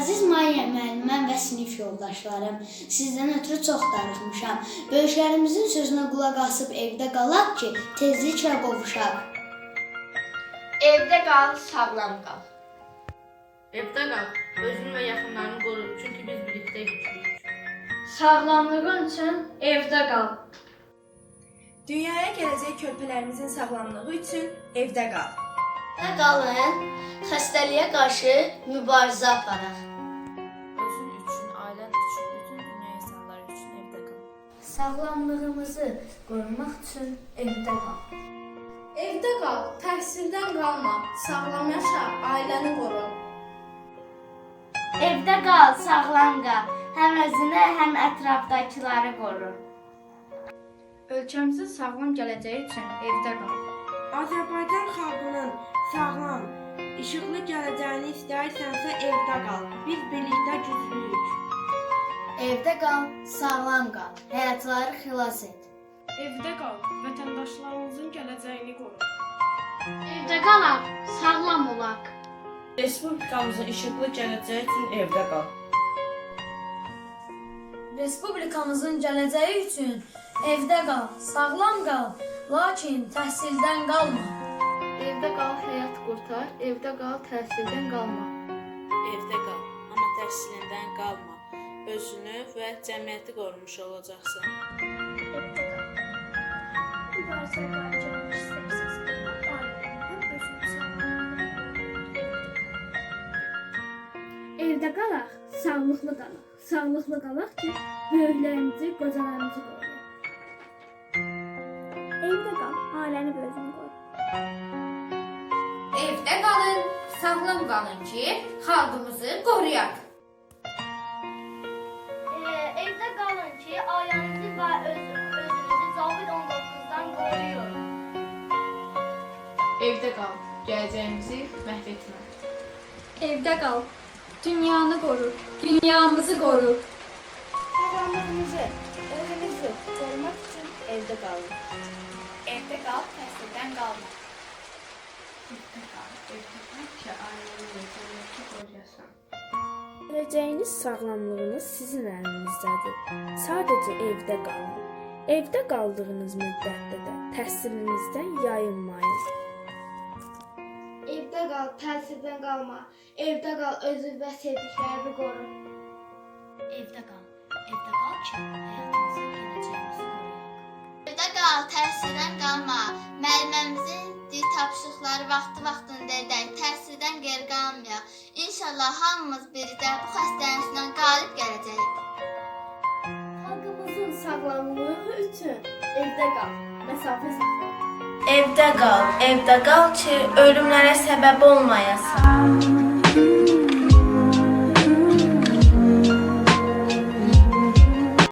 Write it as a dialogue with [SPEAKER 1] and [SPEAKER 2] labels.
[SPEAKER 1] Əziz Maya müəlliməm və sinif yoldaşlarım, sizdən ötürü çox darıxmışam. Böyüklərimizin sözünə qulaq asıb evdə qalaq ki, tezliklə qovuşaq.
[SPEAKER 2] Evdə qal, sağlam qal.
[SPEAKER 3] Evdə qal, özünü və yaxınlarını qoru, çünki biz birlikdə güclüyük.
[SPEAKER 2] Sağlamlığın üçün evdə qal.
[SPEAKER 4] Dünyaya gələcək körpələrimizin sağlamlığı üçün evdə qal.
[SPEAKER 2] Evdə qalın, xəstəliyə qarşı mübarizə aparaq.
[SPEAKER 1] Sağlamlığımızı qorumaq üçün evdə qal.
[SPEAKER 4] Evdə qal, təhsildən qalma, sağlam yaşa, ailəni qoru.
[SPEAKER 5] Evdə qal, sağlam qal. Həm özünü, həm ətrafdakıları qoru.
[SPEAKER 2] Ölkəmizin sağlam gələcəyi üçün evdə qal.
[SPEAKER 6] Azərbaycan xalqının sağlam, işıqlı gələcəyini istəyirsənsə evdə qal. Biz birlikdə güclüyük.
[SPEAKER 1] Evdə qal, sağlam qal. Həyatları xilas et.
[SPEAKER 4] Evdə qal, vətəndaşlarımızın gələcəyini qoru.
[SPEAKER 5] Evdə qalaq, sağlam olaq.
[SPEAKER 6] Respublikamızın işıqlı gələcəyi üçün evdə qal.
[SPEAKER 7] Respublikamızın gələcəyi üçün evdə qal, sağlam qal, lakin təhsildən qalma.
[SPEAKER 2] Evdə qal, həyat qurtar. Evdə qal, təhsildən qalma.
[SPEAKER 8] Evdə qal, amma təhsilindən qalma. Özünü və cəmiyyəti qorumuş olacaqsan.
[SPEAKER 9] Evdə qalaq, sağlıqlı qalaq. Sağlıqlı qalaq ki, böyüklərimizi, qocalarımızı qoruyaq. Evdə qal, ailəni və özünü qoru.
[SPEAKER 4] Evdə qalın, sağlam qalın ki, xalqımızı qoruyaq.
[SPEAKER 5] Evdə
[SPEAKER 3] qal, gələcəyimizi məhv etmə.
[SPEAKER 7] Evdə qal, dünyanı qoru, dünyamızı qoru.
[SPEAKER 1] Sağlamlığımızı, özünüzü qorumaq üçün evdə qalın.
[SPEAKER 2] Evdə qal, təhsildən qalma.
[SPEAKER 3] Evdə qal, evdə qal ki, qoruyasan.
[SPEAKER 10] Gələcəyiniz sağlamlığınız sizin əlinizdədir. Sadəcə evdə qalın. Evdə qaldığınız müddətdə də təhsilinizdən yayınmayın.
[SPEAKER 1] Evdə qal, təhsildən qalma. Evdə qal, özü və sevdiklərini qoru.
[SPEAKER 5] Evdə qal, evdə qal ki, həyatımızı, gələcəyimizi qoruyaq.
[SPEAKER 11] Evdə qal, təhsildən qalma. Müəlliməmizin dil tapşırıqları vaxtı-vaxtında edək, təhsildən geri qalmayaq. İnşallah hamımız birlikdə bu xəstənin üstündən qalib gələcəyik.
[SPEAKER 9] Xalqımızın sağlamlığı üçün evdə qal, məsafə saxla.
[SPEAKER 4] Evdə qal, evdə qal ki, ölümlərə səbəb olmayasan.